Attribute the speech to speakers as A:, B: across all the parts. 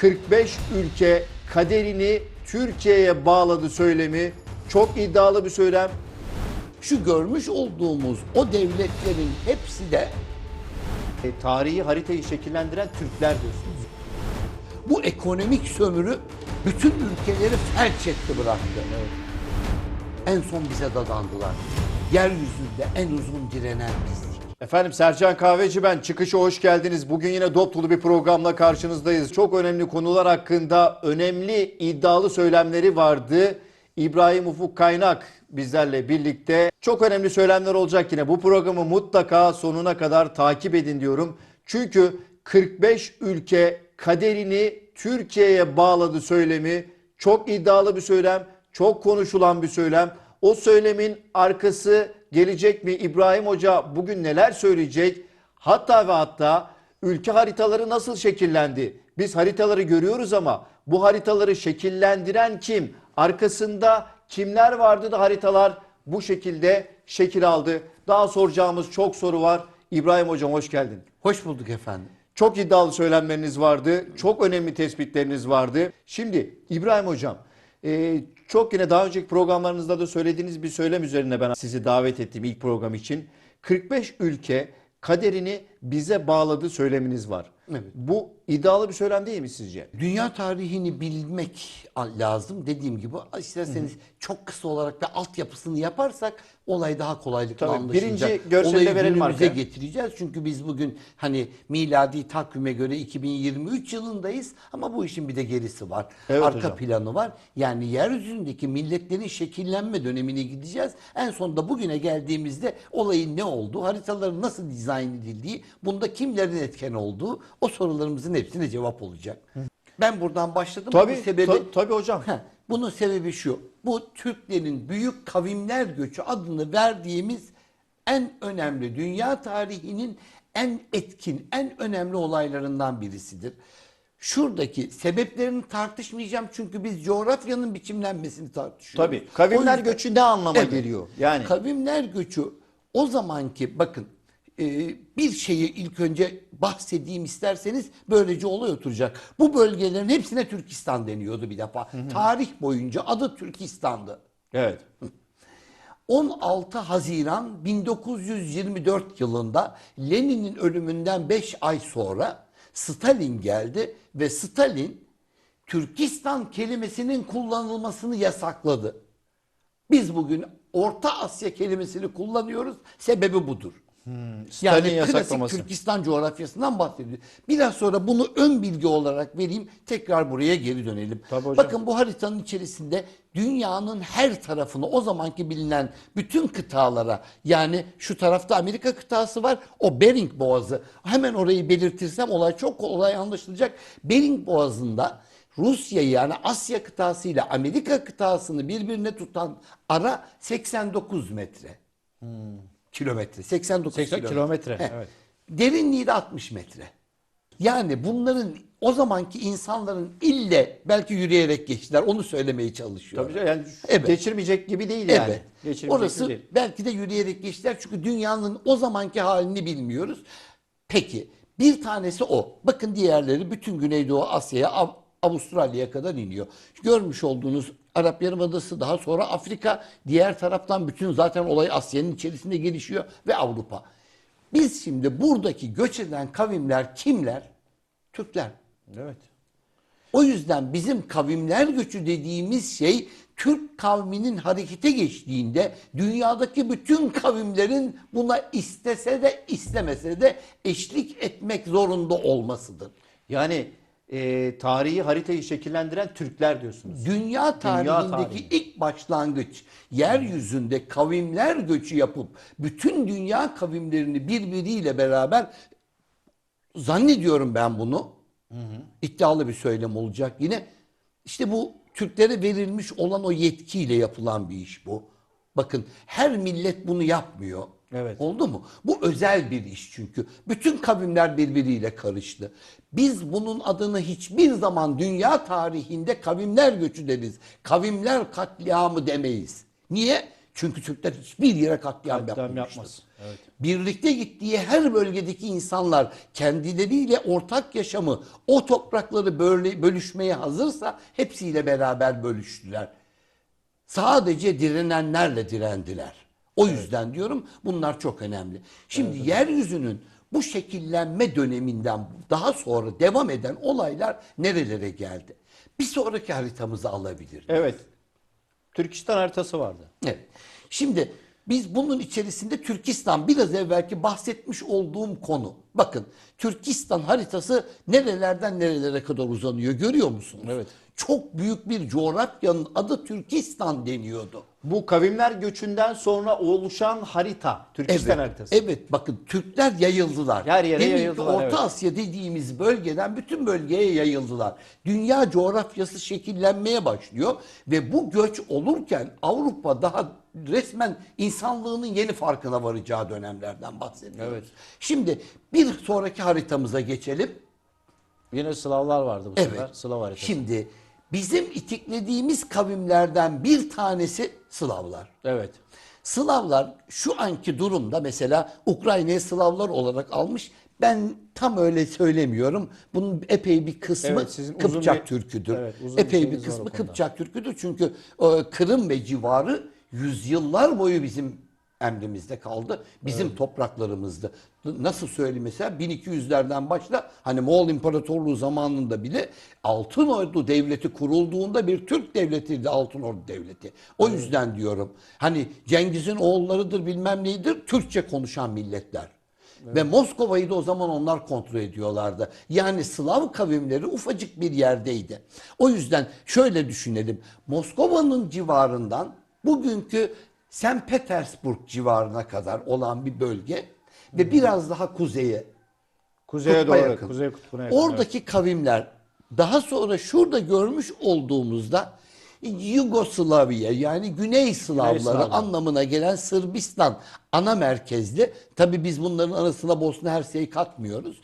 A: 45 ülke kaderini Türkiye'ye bağladı söylemi çok iddialı bir söylem.
B: Şu görmüş olduğumuz o devletlerin hepsi de
A: E, tarihi haritayı şekillendiren Türkler diyorsunuz.
B: bu ekonomik sömürü bütün ülkeleri felç etti bıraktı. En son bize dadandılar. Yeryüzünde en uzun direnen bizdik.
A: Efendim Sercan Kahveci ben. Çıkışa hoş geldiniz. Bugün yine dop dolu bir programla karşınızdayız. Çok önemli konular hakkında önemli iddialı söylemleri vardı. İbrahim Ufuk Kaynak bizlerle birlikte. Çok önemli söylemler olacak yine. Bu programı mutlaka sonuna kadar takip edin diyorum. Çünkü 45 ülke kaderini Türkiye'ye bağladı söylemi. Çok iddialı bir söylem, çok konuşulan bir söylem. O söylemin arkası gelecek mi? İbrahim Hoca bugün neler söyleyecek? Hatta ve hatta ülke haritaları nasıl şekillendi? Biz haritaları görüyoruz ama bu haritaları şekillendiren kim? Arkasında kimler vardı da haritalar bu şekilde şekil aldı? Daha soracağımız çok soru var. İbrahim Hocam hoş geldin.
B: Hoş bulduk efendim.
A: Çok iddialı söylemleriniz vardı. Çok önemli tespitleriniz vardı. Şimdi İbrahim Hocam e, çok yine daha önceki programlarınızda da söylediğiniz bir söylem üzerine ben sizi davet ettim ilk program için. 45 ülke kaderini bize bağladı söyleminiz var.
B: Evet.
A: Bu iddialı bir söylem değil mi sizce?
B: Dünya tarihini bilmek lazım. Dediğim gibi isterseniz çok kısa olarak ve altyapısını yaparsak olay daha kolaylıkla
A: Tabii,
B: anlaşılacak.
A: birinci görseli de
B: Olayı
A: verelim arkaya.
B: getireceğiz. Çünkü biz bugün hani miladi takvime göre 2023 yılındayız ama bu işin bir de gerisi var.
A: Evet
B: Arka
A: hocam.
B: planı var. Yani yeryüzündeki milletlerin şekillenme dönemine gideceğiz. En sonunda bugüne geldiğimizde olayın ne olduğu, haritaların nasıl dizayn edildiği, bunda kimlerin etken olduğu o sorularımızın hepsine cevap olacak. Ben buradan başladım.
A: Tabii,
B: Bunun sebebi,
A: ta- tabii hocam.
B: Heh, bunun sebebi şu. Bu Türklerin büyük kavimler göçü adını verdiğimiz en önemli dünya tarihinin en etkin, en önemli olaylarından birisidir. Şuradaki sebeplerini tartışmayacağım çünkü biz coğrafyanın biçimlenmesini tartışıyoruz.
A: Tabii. Kavimler
B: yüzden-
A: göçü ne anlama
B: Evet.
A: geliyor? Yani
B: Kavimler göçü o zamanki bakın e, bir şeyi ilk önce bahsedeyim isterseniz böylece olay oturacak. Bu bölgelerin hepsine Türkistan deniyordu bir defa. Tarih boyunca adı Türkistan'dı.
A: evet.
B: 16 Haziran 1924 yılında Lenin'in ölümünden 5 ay sonra Stalin geldi ve Stalin Türkistan kelimesinin kullanılmasını yasakladı. Biz bugün Orta Asya kelimesini kullanıyoruz. Sebebi budur.
A: Stalin
B: Yani klasik. Türkistan coğrafyasından bahsediyor. Biraz sonra bunu ön bilgi olarak vereyim. Tekrar buraya geri dönelim. Bakın bu haritanın içerisinde dünyanın her tarafını o zamanki bilinen bütün kıtalara yani şu tarafta Amerika kıtası var. O Bering Boğazı. Hemen orayı belirtirsem olay çok kolay anlaşılacak. Bering Boğazı'nda Rusya'yı yani Asya kıtası ile Amerika kıtasını birbirine tutan ara 89 metre. Kilometre. 89
A: 80 kilometre,
B: Heh.
A: evet.
B: Derinliği de 60 metre. Yani bunların o zamanki insanların ille belki yürüyerek geçtiler. Onu söylemeye çalışıyorum.
A: Tabii yani
B: Evet.
A: geçirmeyecek gibi değil yani.
B: Evet.
A: Geçirmeyecek
B: Orası
A: değil.
B: belki de yürüyerek geçtiler çünkü dünyanın o zamanki halini bilmiyoruz. Peki bir tanesi o. Bakın diğerleri bütün Güneydoğu Asya'ya, Avustralya'ya kadar iniyor. Görmüş olduğunuz Arap Yarımadası daha sonra Afrika, diğer taraftan bütün zaten olay Asya'nın içerisinde gelişiyor ve Avrupa. Biz şimdi buradaki göç eden kavimler kimler? Türkler.
A: Evet.
B: O yüzden bizim kavimler göçü dediğimiz şey Türk kavminin harekete geçtiğinde dünyadaki bütün kavimlerin buna istese de istemese de eşlik etmek zorunda olmasıdır.
A: Yani e, tarihi haritayı şekillendiren Türkler diyorsunuz.
B: Dünya tarihindeki
A: tarihi.
B: ilk başlangıç yeryüzünde kavimler göçü yapıp bütün dünya kavimlerini birbiriyle beraber zannediyorum ben bunu iddialı bir söylem olacak yine işte bu Türklere verilmiş olan o yetkiyle yapılan bir iş bu. Bakın her millet bunu yapmıyor.
A: Evet.
B: Oldu mu? Bu özel bir iş çünkü. Bütün kavimler birbiriyle karıştı. Biz bunun adını hiçbir zaman dünya tarihinde kavimler göçü deriz. Kavimler katliamı demeyiz. Niye? Çünkü Türkler hiçbir yere katliam,
C: Katliam yapmaz. Evet.
B: Birlikte gittiği her bölgedeki insanlar kendileriyle ortak yaşamı, o toprakları böyle bölüşmeye hazırsa hepsiyle beraber bölüştüler. Sadece direnenlerle direndiler. O yüzden diyorum bunlar çok önemli. Şimdi yeryüzünün bu şekillenme döneminden daha sonra devam eden olaylar nerelere geldi? Bir sonraki haritamızı alabilir.
C: Evet. Türkistan haritası vardı.
B: Evet. Şimdi biz bunun içerisinde Türkistan biraz evvelki bahsetmiş olduğum konu. Bakın Türkistan haritası nerelerden nerelere kadar uzanıyor görüyor musunuz?
C: Evet.
B: Çok büyük bir coğrafyanın adı Türkistan deniyordu.
A: Bu kavimler göçünden sonra oluşan harita, Türkistan
B: evet,
A: haritası.
B: Evet bakın Türkler yayıldılar.
A: Her yere
B: Deminki
A: yayıldılar,
B: Orta
A: evet.
B: Asya dediğimiz bölgeden bütün bölgeye yayıldılar. Dünya coğrafyası şekillenmeye başlıyor ve bu göç olurken Avrupa daha resmen insanlığının yeni farkına varacağı dönemlerden bahsediyoruz.
C: Evet.
B: Şimdi bir sonraki haritamıza geçelim.
C: Yine Slavlar vardı bu sefer.
B: Evet.
C: Slav haritası.
B: Şimdi bizim itiklediğimiz kavimlerden bir tanesi Slavlar.
C: Evet.
B: Slavlar şu anki durumda mesela Ukrayna'yı Slavlar olarak almış. Ben tam öyle söylemiyorum. Bunun epey bir kısmı
C: Evet, sizin
B: Kıpçak
C: bir-
B: Türküdür.
C: Evet,
B: epey bir, kısmı. Kıpçak Türküdür. Çünkü e, Kırım ve civarı yüzyıllar boyu bizim emrimizde kaldı. Bizim topraklarımızdı. Nasıl söyleyeyim mesela 1200'lerden başla hani Moğol İmparatorluğu zamanında bile Altın Ordu Devleti kurulduğunda bir Türk devletiydi Altın Ordu Devleti. O yüzden diyorum hani Cengiz'in oğullarıdır bilmem neydir Türkçe konuşan milletler. Ve Moskova'yı da o zaman onlar kontrol ediyorlardı. Yani Slav kavimleri ufacık bir yerdeydi. O yüzden şöyle düşünelim. Moskova'nın civarından bugünkü St. Petersburg civarına kadar olan bir bölge ve biraz daha kuzeye
C: Kuzeye
B: kutba
C: doğru.
B: yakın.
C: Kuzey kutbuna yakın.
B: Oradaki kavimler daha sonra şurada görmüş olduğumuzda Yugoslavya yani Güney Slavları
C: Slavlar.
B: anlamına gelen Sırbistan ana merkezli. Tabi biz bunların arasına Bosna Hersek'i katmıyoruz.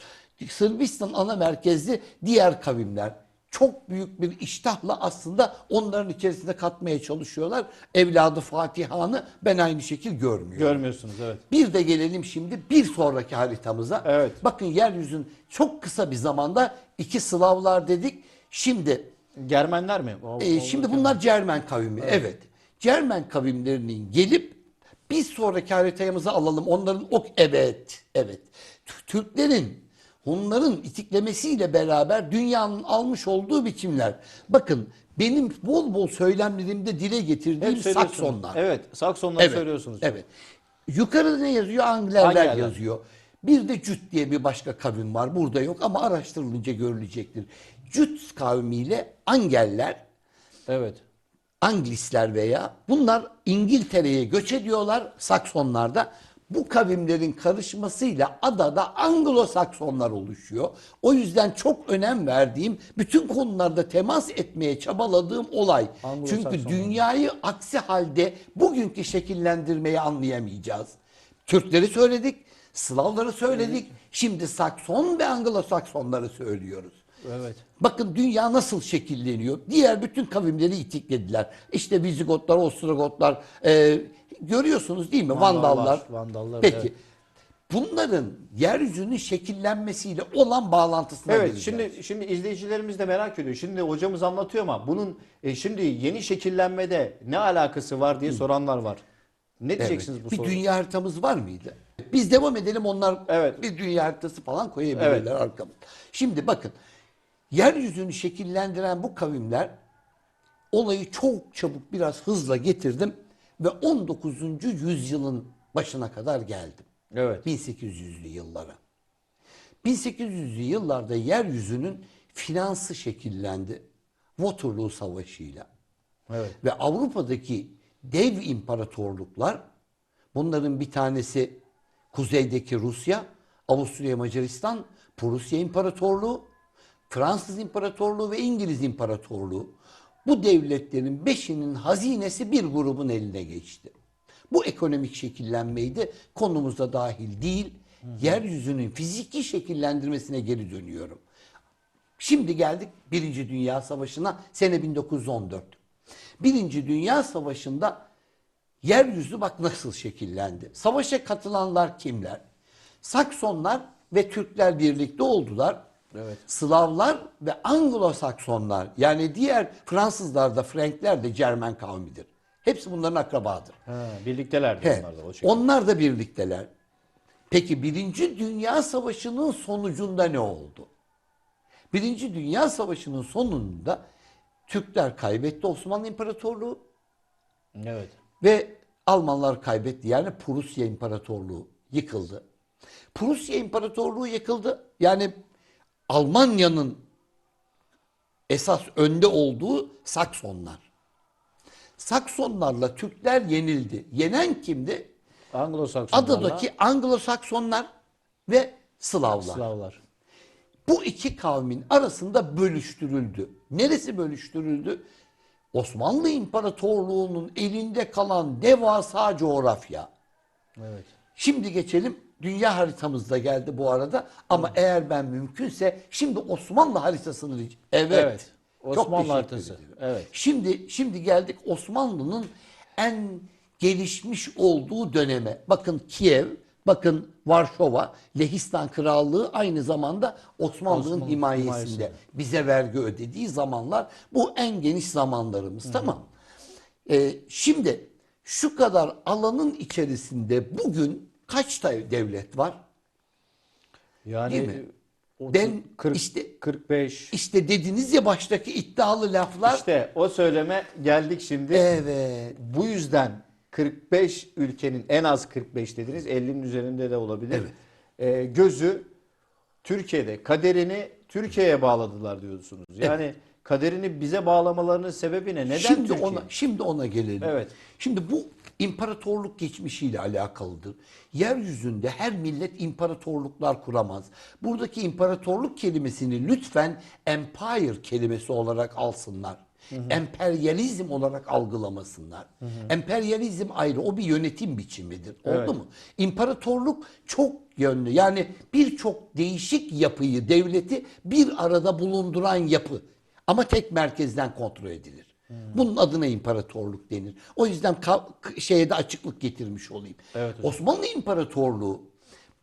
B: Sırbistan ana merkezli diğer kavimler çok büyük bir iştahla aslında onların içerisinde katmaya çalışıyorlar. Evladı Fatih Han'ı ben aynı şekil görmüyorum.
C: Görmüyorsunuz evet.
B: Bir de gelelim şimdi bir sonraki haritamıza.
C: Evet.
B: Bakın yeryüzün çok kısa bir zamanda iki Slavlar dedik. Şimdi
C: Germenler mi? O-
B: e, şimdi bunlar Cermen kavimi. Evet. Cermen kavimlerinin gelip bir sonraki haritamızı alalım. Onların ok evet, evet. Türklerin Hunların itiklemesiyle beraber dünyanın almış olduğu biçimler. Bakın benim bol bol söylemlerimde dile getirdiğim
C: Hep.
B: Saksonlar.
C: Evet. Saksonları söylüyorsunuz.
B: Evet. Yukarıda ne yazıyor? Anglerler
C: Anglerler.
B: yazıyor. Bir de Cüt diye bir başka kavim var. Burada yok ama araştırılınca görülecektir. Cüt kavmiyle Angeller,
C: Evet.
B: Anglisler veya bunlar İngiltere'ye göç ediyorlar Saksonlarda. Bu kavimlerin karışmasıyla adada Anglo-Saksonlar oluşuyor. O yüzden çok önem verdiğim, bütün konularda temas etmeye çabaladığım olay. Çünkü dünyayı aksi halde bugünkü şekillendirmeyi anlayamayacağız. Türkleri söyledik, Slavları söyledik. Şimdi Sakson ve Anglo-Saksonları söylüyoruz.
C: Evet.
B: Bakın dünya nasıl şekilleniyor. Diğer bütün kavimleri itiklediler. İşte Vizigotlar, Ostrogotlar e, görüyorsunuz değil mi?
C: Vandallar,
B: Vandallar.
C: Vandallar,
B: Peki.
C: evet.
B: Bunların yeryüzünün şekillenmesiyle olan bağlantısına
A: Evet
B: geleceğiz.
A: şimdi şimdi izleyicilerimiz de merak ediyor. Şimdi hocamız anlatıyor ama bunun e, şimdi yeni şekillenmede ne alakası var diye soranlar var. Ne
B: Evet.
A: diyeceksiniz bu
B: bir dünya haritamız var mıydı? Biz devam edelim onlar
A: Evet.
B: bir dünya haritası falan koyabilirler
A: Evet.
B: arkamıza. Şimdi bakın yeryüzünü şekillendiren bu kavimler olayı çok çabuk biraz hızla getirdim ve 19. yüzyılın başına kadar geldim.
A: Evet.
B: 1800'lü yıllara. 1800'lü yıllarda yeryüzünün finansı şekillendi. Waterloo Savaşı'yla.
A: Evet.
B: Ve Avrupa'daki dev imparatorluklar bunların bir tanesi kuzeydeki Rusya, Avusturya Macaristan, Prusya İmparatorluğu, Fransız İmparatorluğu ve İngiliz İmparatorluğu. Bu devletlerin beşinin hazinesi bir grubun eline geçti. Bu ekonomik şekillenmeydi. Konumuzda dahil değil. Yeryüzünün fiziki şekillendirmesine geri dönüyorum. Şimdi geldik Birinci Dünya Savaşı'na sene 1914. Birinci Dünya Savaşı'nda Yeryüzü bak nasıl şekillendi. Savaşa katılanlar kimler? Saksonlar ve Türkler birlikte oldular.
C: Evet.
B: Slavlar ve Anglo-Saksonlar yani diğer Fransızlar da Frankler de Cermen kavmidir. Hepsi bunların akrabadır.
C: Ha, birliktelerdi
B: He,
C: onlar da o şekilde.
B: onlar da birlikteler. Peki Birinci Dünya Savaşı'nın sonucunda ne oldu? Birinci Dünya Savaşı'nın sonunda Türkler kaybetti Osmanlı İmparatorluğu
C: Evet.
B: ve Almanlar kaybetti. Yani Prusya İmparatorluğu yıkıldı. Prusya İmparatorluğu yıkıldı. Yani Almanya'nın esas önde olduğu Saksonlar. Saksonlarla Türkler yenildi. Yenen kimdi?
C: Anglo-Saksonlarla
B: Adadaki Anglo-Saksonlar ve Slavlar.
C: Slavlar.
B: Bu iki kavmin arasında bölüştürüldü. Neresi bölüştürüldü? Osmanlı İmparatorluğu'nun elinde kalan devasa coğrafya.
C: Evet.
B: Şimdi geçelim dünya haritamızda geldi bu arada ama eğer ben mümkünse şimdi Osmanlı haritasını evet.
C: Evet. Osmanlı haritası.
B: ediyorum.
C: Evet.
B: Şimdi şimdi geldik Osmanlı'nın en gelişmiş olduğu döneme. Bakın Kiev, bakın Varşova, Lehistan Krallığı aynı zamanda Osmanlı'nın
C: Osmanlı
B: himayesinde.
C: himayesinde.
B: Bize vergi ödediği zamanlar bu en geniş zamanlarımız tamam. Ee, şimdi şu kadar alanın içerisinde bugün kaç tane devlet var?
C: Yani
B: Değil mi?
C: otuz-
B: Ben
C: 40,
B: işte-
C: 45
B: İşte dediniz ya baştaki iddialı laflar.
A: İşte o söyleme geldik şimdi.
B: Evet.
A: Bu yüzden 45 ülkenin en az 45 dediniz 50'nin üzerinde de olabilir.
B: Evet.
A: Ee, gözü Türkiye'de kaderini Türkiye'ye bağladılar diyorsunuz. Yani kaderini bize bağlamalarının sebebi ne? Neden
B: şimdi
A: Türkiye?
B: ona şimdi ona gelelim.
A: Evet.
B: Şimdi bu imparatorluk geçmişiyle alakalıdır. Yeryüzünde her millet imparatorluklar kuramaz. Buradaki imparatorluk kelimesini lütfen empire kelimesi olarak alsınlar. Emperyalizm olarak algılamasınlar. Emperyalizm ayrı, o bir yönetim biçimidir. Oldu
A: Evet.
B: mu? İmparatorluk çok yönlü. Yani birçok değişik yapıyı, devleti bir arada bulunduran yapı. Ama tek merkezden kontrol edilir. Bunun adına imparatorluk denir. O yüzden şeye de açıklık getirmiş olayım.
C: Evet hocam.
B: Osmanlı İmparatorluğu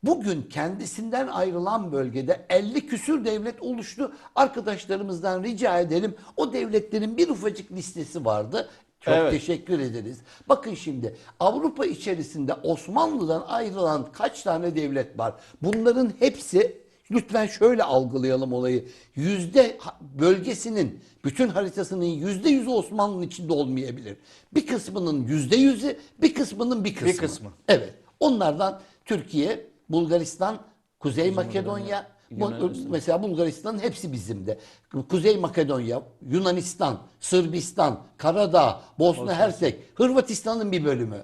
B: bugün kendisinden ayrılan bölgede 50 küsür devlet oluştu. Arkadaşlarımızdan rica edelim. O devletlerin bir ufacık listesi vardı. Çok
A: Evet.
B: teşekkür ederiz. Bakın şimdi Avrupa içerisinde Osmanlı'dan ayrılan kaç tane devlet var? Bunların hepsi lütfen şöyle algılayalım olayı. Yüzde bölgesinin bütün haritasının yüzde yüzü Osmanlı'nın içinde olmayabilir. Bir kısmının yüzde yüzü, bir kısmının bir kısmı.
A: kısmı.
B: Evet. Onlardan Türkiye, Bulgaristan, Kuzey Makedonya,
C: Yunanistan.
B: mesela Bulgaristan'ın hepsi bizimde. Kuzey Makedonya, Yunanistan, Sırbistan, Karadağ, Bosna Hersek, Hırvatistan'ın bir bölümü.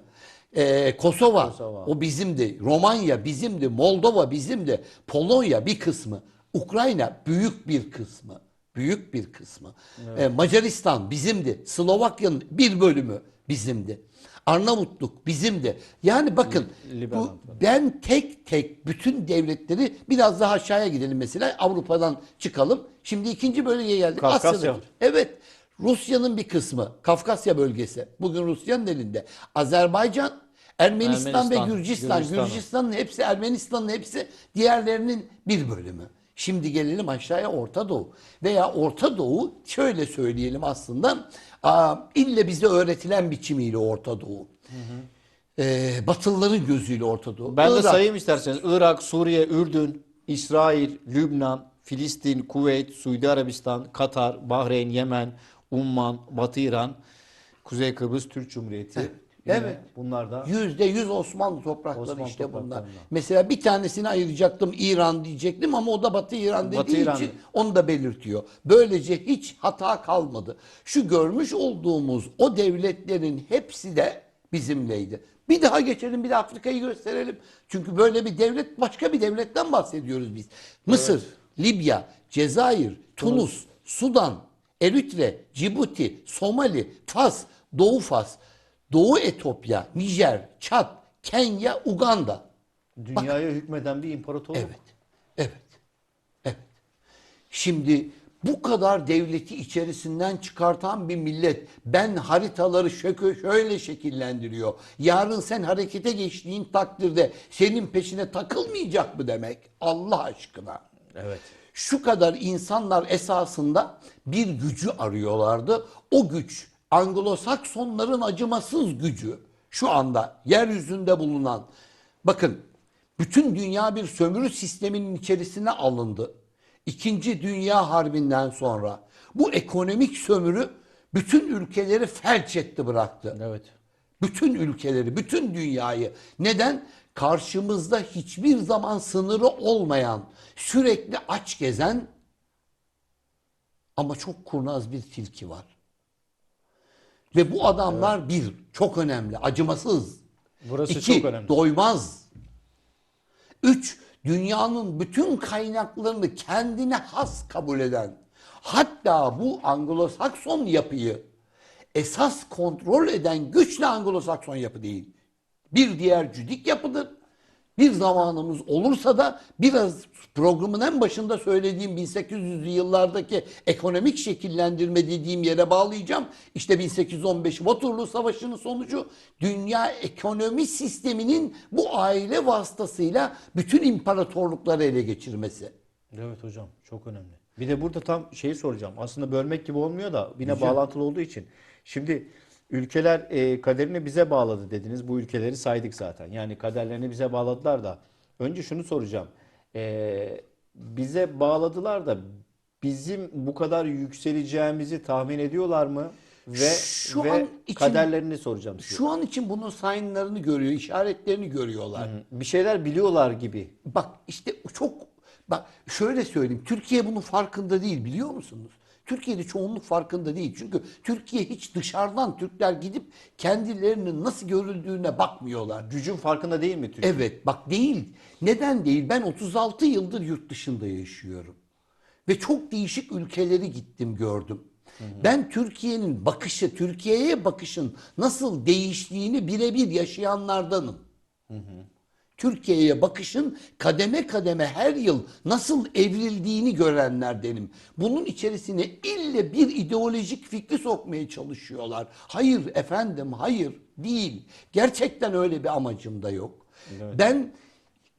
B: Ee, Kosova,
C: Kosova.
B: o bizimdi. Romanya bizimdi. Moldova bizimdi. Polonya bir kısmı. Ukrayna büyük bir kısmı. Büyük bir kısmı. Ee, Macaristan bizimdi. Slovakya'nın bir bölümü bizimdi. Arnavutluk bizimdi. Yani bakın
C: Libanon
B: bu, ben tek tek bütün devletleri biraz daha aşağıya gidelim mesela Avrupa'dan çıkalım. Şimdi ikinci bölgeye geldik.
A: Kafkasya.
B: Asya'da. Evet. Rusya'nın bir kısmı Kafkasya bölgesi. Bugün Rusya'nın elinde. Azerbaycan, Ermenistan,
C: Ermenistan,
B: ve Gürcistan.
C: Gürcistan'ın.
B: Gürcistan'ın hepsi, Ermenistan'ın hepsi diğerlerinin bir bölümü. Şimdi gelelim aşağıya Orta Doğu. Veya Orta Doğu şöyle söyleyelim aslında ille bize öğretilen biçimiyle Orta Doğu. Ee, Batılıların gözüyle Orta Doğu.
A: Ben de
B: Irak,
A: sayayım isterseniz. Irak, Suriye, Ürdün, İsrail, Lübnan, Filistin, Kuveyt, Suudi Arabistan, Katar, Bahreyn, Yemen, Umman, Batı İran, Kuzey Kıbrıs Türk Cumhuriyeti.
B: Evet.
A: Bunlar da
B: Yüzde yüz Osmanlı toprakları
A: Osmanlı
B: işte bunlar. Mesela bir tanesini ayıracaktım İran diyecektim ama o da Batı İran dediği
A: Batı İran.
B: için onu da belirtiyor. Böylece hiç hata kalmadı. Şu görmüş olduğumuz o devletlerin hepsi de bizimleydi. Bir daha geçelim bir de Afrika'yı gösterelim. Çünkü böyle bir devlet başka bir devletten bahsediyoruz biz. Mısır, Libya, Cezayir, Tunus, Sudan, Eritre, Cibuti, Somali, Fas, Doğu Fas, Doğu Etopya, Nijer, Çad, Kenya, Uganda.
A: dünyaya hükmeden bir imparatorluk.
B: Evet. Evet. Evet. Şimdi bu kadar devleti içerisinden çıkartan bir millet ben haritaları şöyle şekillendiriyor. Yarın sen harekete geçtiğin takdirde senin peşine takılmayacak mı demek? Allah aşkına.
C: Evet.
B: Şu kadar insanlar esasında bir gücü arıyorlardı. O güç Anglo-Saksonların acımasız gücü şu anda yeryüzünde bulunan bakın bütün dünya bir sömürü sisteminin içerisine alındı. İkinci Dünya Harbi'nden sonra bu ekonomik sömürü bütün ülkeleri felç etti bıraktı.
C: Evet.
B: Bütün ülkeleri, bütün dünyayı. Neden? Karşımızda hiçbir zaman sınırı olmayan, sürekli aç gezen ama çok kurnaz bir tilki var. Ve bu adamlar bir, çok önemli, acımasız.
C: Burası
B: İki,
C: çok önemli.
B: doymaz. Üç, dünyanın bütün kaynaklarını kendine has kabul eden, hatta bu Anglo-Sakson yapıyı esas kontrol eden güçlü Anglo-Sakson yapı değil. Bir diğer cüdik yapıdır. Bir zamanımız olursa da biraz programın en başında söylediğim 1800'lü yıllardaki ekonomik şekillendirme dediğim yere bağlayacağım. İşte 1815 Waterloo Savaşı'nın sonucu dünya ekonomi sisteminin bu aile vasıtasıyla bütün imparatorlukları ele geçirmesi.
C: Evet hocam çok önemli. Bir de burada tam şeyi soracağım. Aslında bölmek gibi olmuyor da yine bağlantılı olduğu için. Şimdi ülkeler e, kaderini bize bağladı dediniz. Bu ülkeleri saydık zaten. Yani kaderlerini bize bağladılar da. Önce şunu soracağım. E, bize bağladılar da bizim bu kadar yükseleceğimizi tahmin ediyorlar mı? Ve,
B: Şu
C: ve
B: an için-
C: kaderlerini soracağım size.
B: Şu an için bunun signlarını görüyor, işaretlerini görüyorlar.
C: Bir şeyler biliyorlar gibi.
B: Bak işte çok bak şöyle söyleyeyim. Türkiye bunun farkında değil biliyor musunuz? Türkiye'de çoğunluk farkında değil. Çünkü Türkiye hiç dışarıdan Türkler gidip kendilerinin nasıl görüldüğüne bakmıyorlar.
C: Gücün farkında değil mi Türkiye?
B: Evet bak değil. Neden değil? Ben 36 yıldır yurt dışında yaşıyorum. Ve çok değişik ülkeleri gittim gördüm. Ben Türkiye'nin bakışı, Türkiye'ye bakışın nasıl değiştiğini birebir yaşayanlardanım. Türkiye'ye bakışın kademe kademe her yıl nasıl evrildiğini görenlerdenim. Bunun içerisine ille bir ideolojik fikri sokmaya çalışıyorlar. Hayır efendim, hayır değil. Gerçekten öyle bir amacım da yok. Ben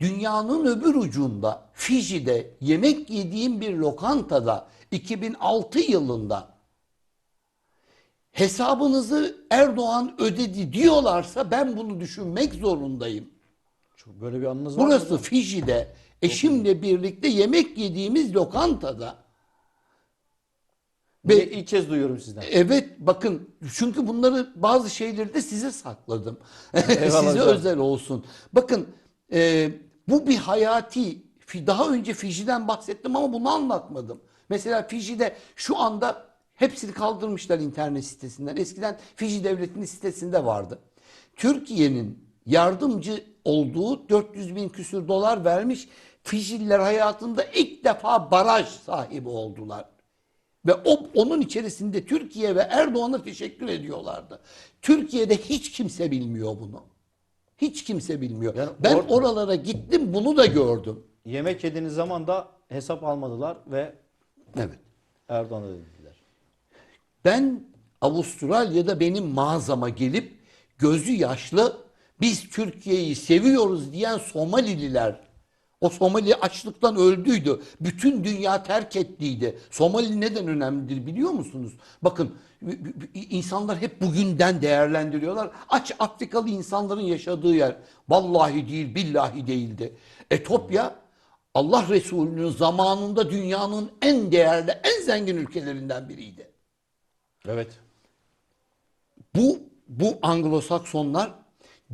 B: dünyanın öbür ucunda Fiji'de yemek yediğim bir lokantada 2006 yılında hesabınızı Erdoğan ödedi diyorlarsa ben bunu düşünmek zorundayım.
C: Böyle bir anınız var mı?
B: Burası? Fiji'de eşimle birlikte yemek yediğimiz lokantada. Ve
C: de ilk kez duyuyorum sizden.
B: evet bakın çünkü bunları bazı şeyleri de size sakladım.
C: Eyvallah
B: size
C: hocam.
B: özel olsun. Bakın e, bu bir hayati. Fi- Daha önce Fiji'den bahsettim ama bunu anlatmadım. Mesela Fiji'de şu anda hepsini kaldırmışlar internet sitesinden. Eskiden Fiji devletinin sitesinde vardı. Türkiye'nin yardımcı olduğu 400 bin küsür dolar vermiş Fijililer hayatında ilk defa baraj sahibi oldular. Ve o, onun içerisinde Türkiye ve Erdoğan'a teşekkür ediyorlardı. Türkiye'de hiç kimse bilmiyor bunu. Hiç kimse bilmiyor.
C: Yani
B: ben
C: or-
B: oralara gittim bunu da gördüm.
C: Yemek yediğiniz zaman da hesap almadılar ve
B: Evet.
C: Erdoğan'a dediler.
B: Ben Avustralya'da benim mağazama gelip gözü yaşlı biz Türkiye'yi seviyoruz diyen Somalililer o Somali açlıktan öldüydü. Bütün dünya terk ettiydi. Somali neden önemlidir biliyor musunuz? Bakın insanlar hep bugünden değerlendiriyorlar. Aç Afrikalı insanların yaşadığı yer. Vallahi değil, billahi değildi. Etopya Allah Resulü'nün zamanında dünyanın en değerli, en zengin ülkelerinden biriydi.
C: Evet.
B: Bu bu Anglo-Saksonlar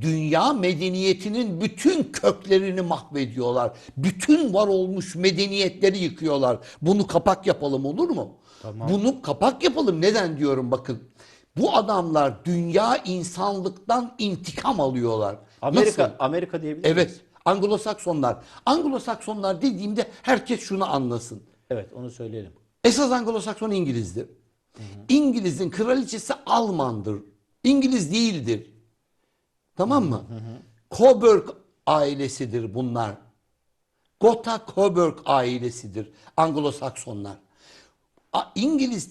B: dünya medeniyetinin bütün köklerini mahvediyorlar. Bütün var olmuş medeniyetleri yıkıyorlar. Bunu kapak yapalım olur mu?
C: Tamam.
B: Bunu kapak yapalım. Neden diyorum bakın. Bu adamlar dünya insanlıktan intikam alıyorlar.
C: Amerika
B: Nasıl?
C: Amerika diyebilir
B: Evet. Anglo-Saksonlar. Anglo-Saksonlar dediğimde herkes şunu anlasın.
C: Evet onu söyleyelim.
B: Esas Anglo-Sakson İngiliz'dir. İngiliz'in kraliçesi Almandır. İngiliz değildir. Tamam mı? Coburg ailesidir bunlar. Gotha Coburg ailesidir Anglo-Saksonlar. İngiliz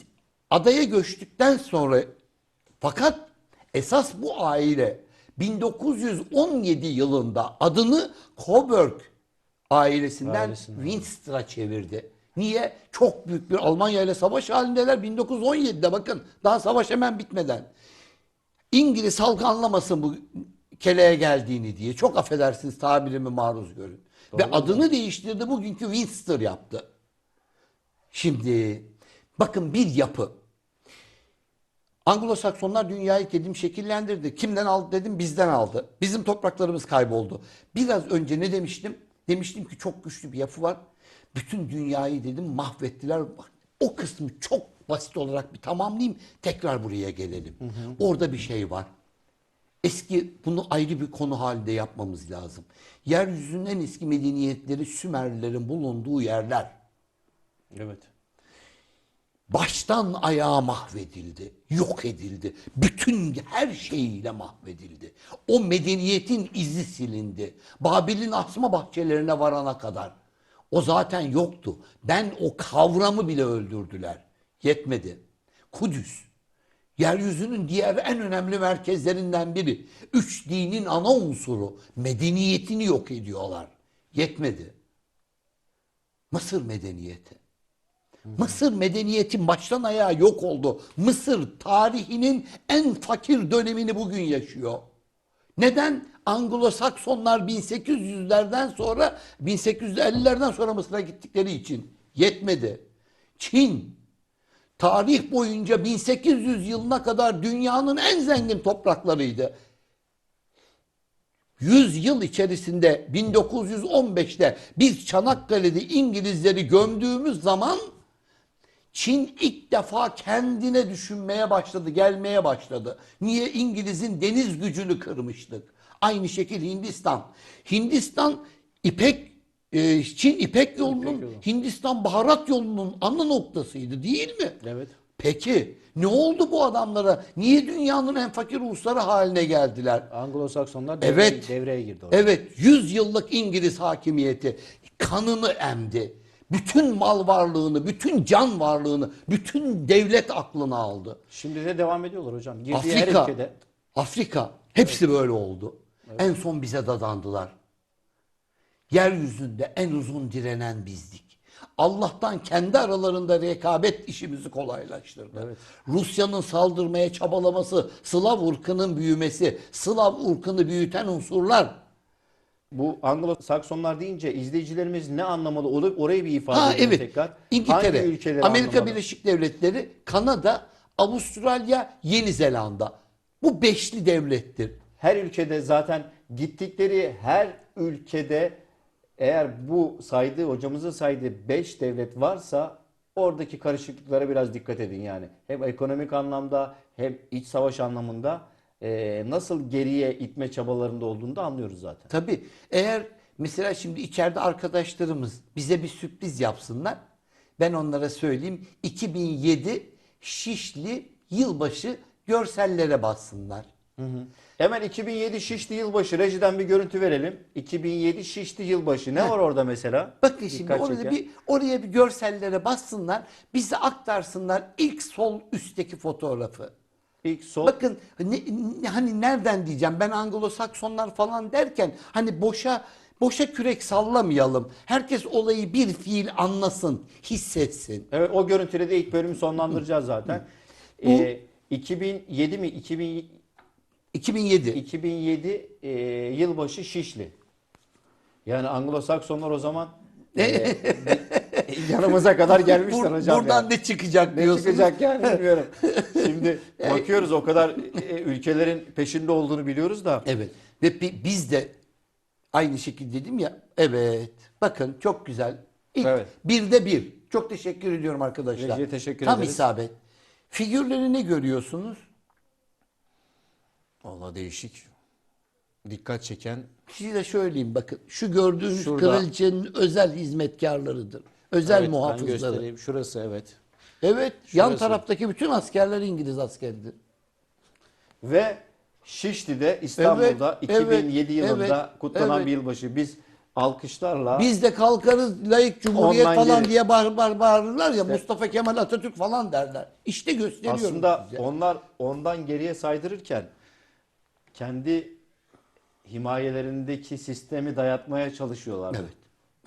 B: adaya göçtükten sonra fakat esas bu aile 1917 yılında adını Coburg ailesinden
A: Ailesinden.
B: Winster'a çevirdi. Niye? Çok büyük bir Almanya ile savaş halindeler 1917'de bakın. Daha savaş hemen bitmeden. İngiliz halkı anlamasın bu keleğe geldiğini diye. Çok affedersiniz tabirimi maruz görün. Ve adını değiştirdi bugünkü Winster yaptı. Şimdi bakın bir yapı. Anglo-Saksonlar dünyayı dedim şekillendirdi. Kimden aldı dedim bizden aldı. Bizim topraklarımız kayboldu. Biraz önce ne demiştim? Demiştim ki çok güçlü bir yapı var. Bütün dünyayı dedim mahvettiler. O kısmı çok basit olarak bir tamamlayayım. Tekrar buraya gelelim. Orada bir şey var. Eski bunu ayrı bir konu halinde yapmamız lazım. Yeryüzünün en eski medeniyetleri Sümerlilerin bulunduğu yerler
A: Evet.
B: baştan ayağa mahvedildi, yok edildi. Bütün her şeyiyle mahvedildi. O medeniyetin izi silindi. Babil'in asma bahçelerine varana kadar. O zaten yoktu. Ben o kavramı bile öldürdüler. Yetmedi. Kudüs. Yeryüzünün diğer en önemli merkezlerinden biri. Üç dinin ana unsuru. Medeniyetini yok ediyorlar. Yetmedi. Mısır medeniyeti. Mısır medeniyeti baştan ayağa yok oldu. Mısır tarihinin en fakir dönemini bugün yaşıyor. Neden? Anglo-Saksonlar 1800'lerden sonra 1850'lerden sonra Mısır'a gittikleri için yetmedi. Çin tarih boyunca 1800 yılına kadar dünyanın en zengin topraklarıydı. 100 yıl içerisinde 1915'te biz Çanakkale'de İngilizleri gömdüğümüz zaman Çin ilk defa kendine düşünmeye başladı, gelmeye başladı. Niye? İngiliz'in deniz gücünü kırmıştık. Aynı şekilde Hindistan. Hindistan İpek, e, Çin İpek yolunun,
A: yolu.
B: Hindistan baharat yolunun ana noktasıydı değil mi?
A: Evet.
B: Peki ne oldu bu adamlara? Niye dünyanın en fakir ulusları haline geldiler?
A: Anglo-Saksonlar devreye,
B: Evet.
A: devreye girdi orada.
B: Evet, 100 yıllık İngiliz hakimiyeti kanını emdi. Bütün mal varlığını, bütün can varlığını, bütün devlet aklını aldı.
A: Şimdi de devam ediyorlar hocam. Girdiği her
B: Afrika,
A: ülkede
B: Afrika hepsi böyle oldu. En son bize dadandılar. Yeryüzünde en uzun direnen bizdik. Allah'tan kendi aralarında rekabet işimizi kolaylaştırdı. Rusya'nın saldırmaya çabalaması, Slav ırkının büyümesi, Slav ırkını büyüten unsurlar
A: bu Anglo-Saksonlar deyince izleyicilerimiz ne anlamalı olup orayı bir ifade
B: Ha
A: edelim
B: evet.
A: tekrar.
B: İngiltere,
A: Hangi ülkeleri
B: Amerika
A: anlamalı?
B: Birleşik Devletleri, Kanada, Avustralya, Yeni Zelanda. Bu beşli devlettir.
A: Her ülkede zaten gittikleri her ülkede eğer bu saydığı hocamızın saydığı 5 devlet varsa oradaki karışıklıklara biraz dikkat edin yani. Hem ekonomik anlamda hem iç savaş anlamında eee, nasıl geriye itme çabalarında olduğunu da anlıyoruz zaten.
B: Tabii eğer mesela şimdi içeride arkadaşlarımız bize bir sürpriz yapsınlar. Ben onlara söyleyeyim 2007 Şişli yılbaşı görsellere bassınlar.
A: Hemen 2007 Şişli yılbaşı rejiden bir görüntü verelim. 2007 Şişli yılbaşı ne var orada mesela?
B: Bakın şimdi
A: Dikkat
B: orada
A: çeken.
B: bir oraya bir görsellere bassınlar. Bize aktarsınlar ilk sol üstteki fotoğrafı.
A: İlk sol
B: Bakın ne- ne- hani nereden diyeceğim ben Anglo-Saksonlar falan derken hani boşa boşa kürek sallamayalım. Herkes olayı bir fiil anlasın, hissetsin.
A: Evet o görüntüyle de ilk bölümü sonlandıracağız zaten. Ee, 2007 mi? 2000,
B: 2007.
A: 2007 e, yılbaşı Şişli. Yani Anglo-Saksonlar o zaman e, yanımıza kadar gelmişler
B: Bur-
A: hocam.
B: Buradan
A: yani.
B: ne çıkacak
A: Ne
B: diyorsunuz.
A: çıkacak yani bilmiyorum. Şimdi bakıyoruz o kadar e, ülkelerin peşinde olduğunu biliyoruz da.
B: Evet. Ve bi- biz de aynı şekilde dedim ya. Evet. Bakın çok güzel. İlk
A: Evet.
B: birde bir. Çok teşekkür ediyorum arkadaşlar.
A: Rejiye teşekkür
B: Tam
A: ederiz.
B: isabet. Figürleri ne görüyorsunuz?
A: Valla değişik. Dikkat çeken
B: Size söyleyeyim bakın. Şu gördüğünüz
A: Şurada.
B: kraliçenin özel hizmetkarlarıdır. Özel
A: Evet, ben
B: muhafızları.
A: göstereyim. Şurası evet.
B: Evet. Yan
A: Şurası.
B: taraftaki bütün askerler İngiliz askeridir.
A: Ve Şişli'de İstanbul'da
B: Evet,
A: 2007
B: evet,
A: yılında
B: evet,
A: kutlanan
B: evet.
A: bir yılbaşı. Biz alkışlarla
B: Biz de kalkarız layık cumhuriyet
A: Online
B: falan diye bağır, bağır, bağırırlar ya Mustafa Kemal Atatürk falan derler. İşte gösteriyorum
A: aslında
B: size.
A: onlar ondan geriye saydırırken kendi himayelerindeki sistemi dayatmaya çalışıyorlar.
B: Evet.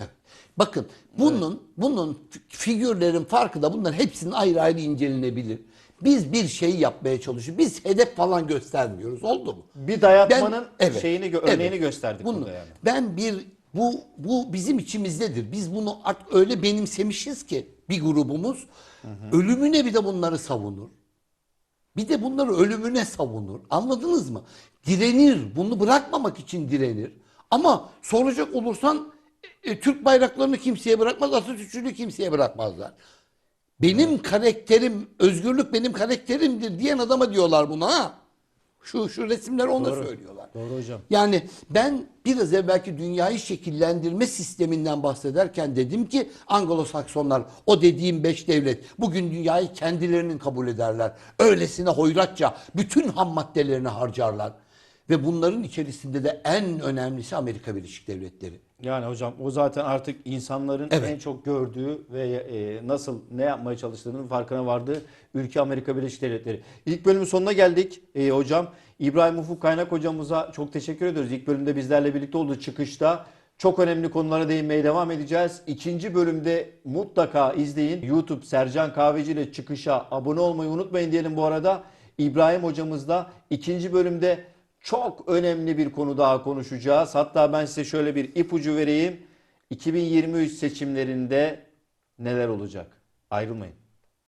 B: evet. Bakın bunun bunun figürlerin farkı da bunların hepsinin ayrı ayrı incelenebilir. Biz bir şey yapmaya çalışıyoruz. Biz hedef falan göstermiyoruz. Oldu mu?
A: Bir dayatmanın
B: evet,
A: şeyini gö-
B: evet.
A: örneğini gösterdik
B: Bunu,
A: burada yani.
B: Ben bir bu bu bizim içimizdedir. Biz bunu artık öyle benimsemişiz ki bir grubumuz ölümüne bir de bunları savunur. Bir de bunları ölümüne savunur. Anladınız mı? Direnir. Bunu bırakmamak için direnir. Ama soracak olursan e, Türk bayraklarını kimseye bırakmaz, Atatürkçülüğü kimseye bırakmazlar. Benim karakterim, özgürlük benim karakterimdir diyen adama diyorlar bunu ha. Şu şu resimler onu söylüyorlar.
C: Doğru hocam.
B: Yani ben biraz evvelki dünyayı şekillendirme sisteminden bahsederken dedim ki Anglo-Saksonlar o dediğim beş devlet bugün dünyayı kendilerinin kabul ederler. Öylesine hoyratça bütün ham maddelerini harcarlar. Ve bunların içerisinde de en önemlisi Amerika Birleşik Devletleri.
C: Yani hocam o zaten artık insanların
B: Evet.
C: en çok gördüğü ve e, nasıl ne yapmaya çalıştığının farkına vardığı ülke Amerika Birleşik Devletleri.
A: İlk bölümün sonuna geldik e, hocam. İbrahim Ufuk Kaynak hocamıza çok teşekkür ediyoruz. İlk bölümde bizlerle birlikte olduğu çıkışta çok önemli konulara değinmeye devam edeceğiz. İkinci bölümde mutlaka izleyin. YouTube Sercan Kahveci ile çıkışa abone olmayı unutmayın diyelim bu arada. İbrahim hocamızla ikinci bölümde çok önemli bir konu daha konuşacağız. Hatta ben size şöyle bir ipucu vereyim. 2023 seçimlerinde neler olacak? Ayrılmayın.